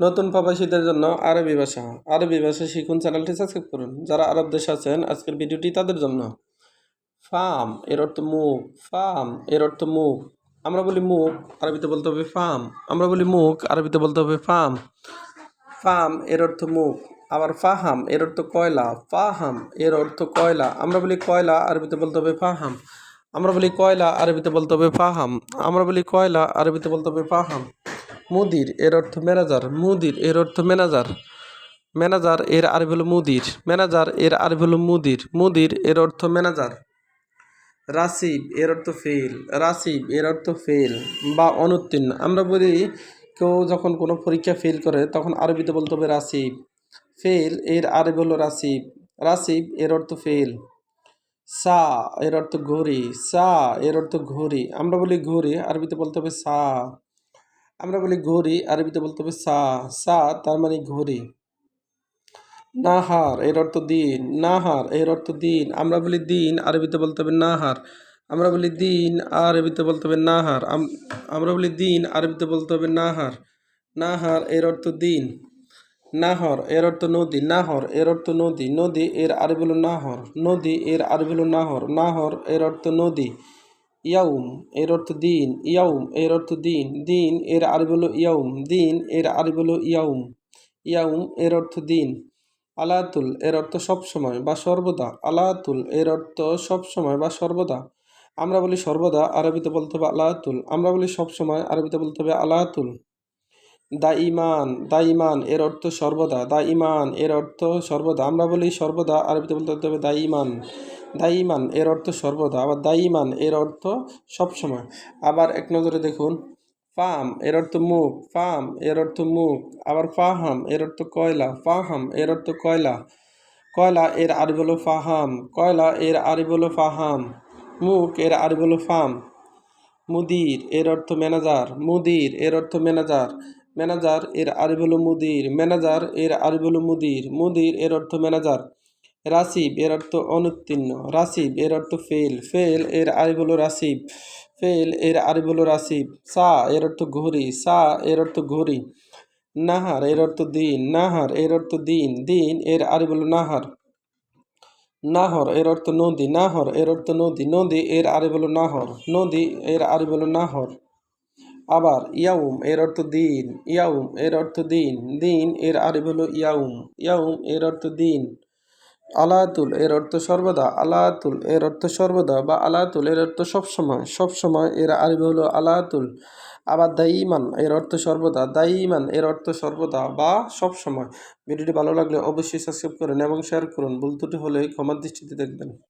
নতুন প্রবাসীদের জন্য আরবি ভাষা। আরবি ভাষা শিখুন চ্যানেলটি সাবস্ক্রাইব করুন। যারা আরব দেশে আছেন, আজকের ভিডিওটি তাদের জন্য। ফার্ম এর অর্থ মুখ ফার্ম এর অর্থ মুখ আমরা বলি মুখ, আরবিতে বলতে হবে ফার্ম আমরা বলি মুখ, আরবিতে বলতে হবে ফার্ম ফার্ম এর অর্থ মুখ। আবার ফাহাম, এর অর্থ কয়লা। ফাহাম, এর অর্থ কয়লা। আমরা বলি কয়লা, আরবিতে বলতে হবে ফাহাম। আমরা বলি কয়লা, আরবিতে বলতে হবে ফাহাম। আমরা বলি কয়লা, আরবিতে বলতে হবে ফাহাম। মুদির, এর অর্থ ম্যানেজার। মুদির, এর অর্থ ম্যানেজার। ম্যানেজার, এর আরবি হলো মুদির। ম্যানেজার, এর আরবি হলো মুদির। মুদির, এর অর্থ ম্যানেজার। রাসিব, এর অর্থ ফেল রাসিব, এর অর্থ ফেল বা অনুত্তীর্ণ। আমরা বলি কেউ যখন কোনো পরীক্ষা ফেল করে, তখন আরবিতে বলতে হবে রাসিব। ফেল এর আরবি হলো রাসিব। রাসিব, এর অর্থ ফেল সা, এর অর্থ ঘড়ি। সা, এর অর্থ ঘড়ি। আমরা বলি ঘড়ি, আরবিতে বলতে হবে সা। আমরা বলি ঘড়ি, আরবিতে বলতে হবে সা সা তার মানে ঘড়ি। নাহার, এর অর্থ দিন। নাহার, এর অর্থ দিন। আমরা বলি দিন, আরবিতে বলতে হবে নাহার। আমরা বলি দিন, আরবিতে বলতে হবে নাহার। আম- আমরা বলি দিন, আরবিতে বলতে হবে নাহার। নাহার, এর অর্থ দিন। নাহর, এর অর্থ নদী। নাহর, এর অর্থ নদী। নদী, এর আরবি হলো নাহর। নদী, এর আরবি হলো নাহর। নাহর, এর অর্থ নদী। ইয়াউম, এর অর্থ দিন। ইয়াউম, এর অর্থ দিন। দিন, এর আরবি হলো ইয়াউম। দিন, এর আরবি হলো ইয়াউম। ইয়াউম, এর অর্থ দিন। আলাতুল, এর অর্থ সবসময় বা সর্বদা। আলাতুল, এর অর্থ সবসময় বা সর্বদা। আমরা বলি সর্বদা, আরবিতে বলতে হবে আলাতুল। আমরা বলি সবসময় আরবিতে বলতে হবে আলাতুল। দা ইমান দা ইমান এর অর্থ সর্বদা দা ইমান এর অর্থ সর্বদা আমরা বলি সর্বদা আরবিতে বলতে হবে দা ইমান দা ইমান এর অর্থ সর্বদা আবার দা ইমান এর অর্থ সবসময় আবার এক নজরে দেখুন ফাম এর অর্থ মুখ ফাম এর অর্থ মুখ আবার ফাহাম এর অর্থ কয়লা ফাহাম এর অর্থ কয়লা কয়লা এর আরবি হলো ফাহাম কয়লা এর আরবি হলো ফাহাম মুখ এর আরবি হলো ফাম মুদির এর অর্থ ম্যানেজার মুদির এর অর্থ ম্যানেজার ম্যানেজার এর আরবি হলো মুদির, ম্যানেজার এর আরবি হলো মুদির মুদির এর অর্থ ম্যানেজার। রাসিব এর অর্থ অনুত্তীর্ণ, রাসিব এর অর্থ ফেল ফেল এর আরবি হলো রাসিব, ফেল এর আরবি হলো রাসিব। সা এর অর্থ ঘড়ি, সা এর অর্থ ঘড়ি। নাহার এর অর্থ দিন, নাহার এর অর্থ দিন দিন এর আরবি হলো নাহার। নাহর এর অর্থ নদী, নাহর এর অর্থ নদী নদী এর আরবি হলো নাহর, নদী এর আরবি হলো নাহর। আবার ইয়াউম এর অর্থ দিন, ইয়াউম এর অর্থ দিন দিন এর আরবি হলো ইয়াউম ইয়াউম এর অর্থ দিন। আলাতুল এর অর্থ সর্বদা, আলাতুল এর অর্থ সর্বদা বা আলাতুল এর অর্থ সবসময় সবসময় এর আরবি হলো আলাতুল। আবার দাইমান এর অর্থ সর্বদা দাইমান এর অর্থ সর্বদা বা সবসময় ভিডিওটি ভালো লাগলে অবশ্যই সাবস্ক্রাইব করুন এবং শেয়ার করুন। ভুল ত্রুটি হলে ক্ষমার দৃষ্টিতে দেখবেন।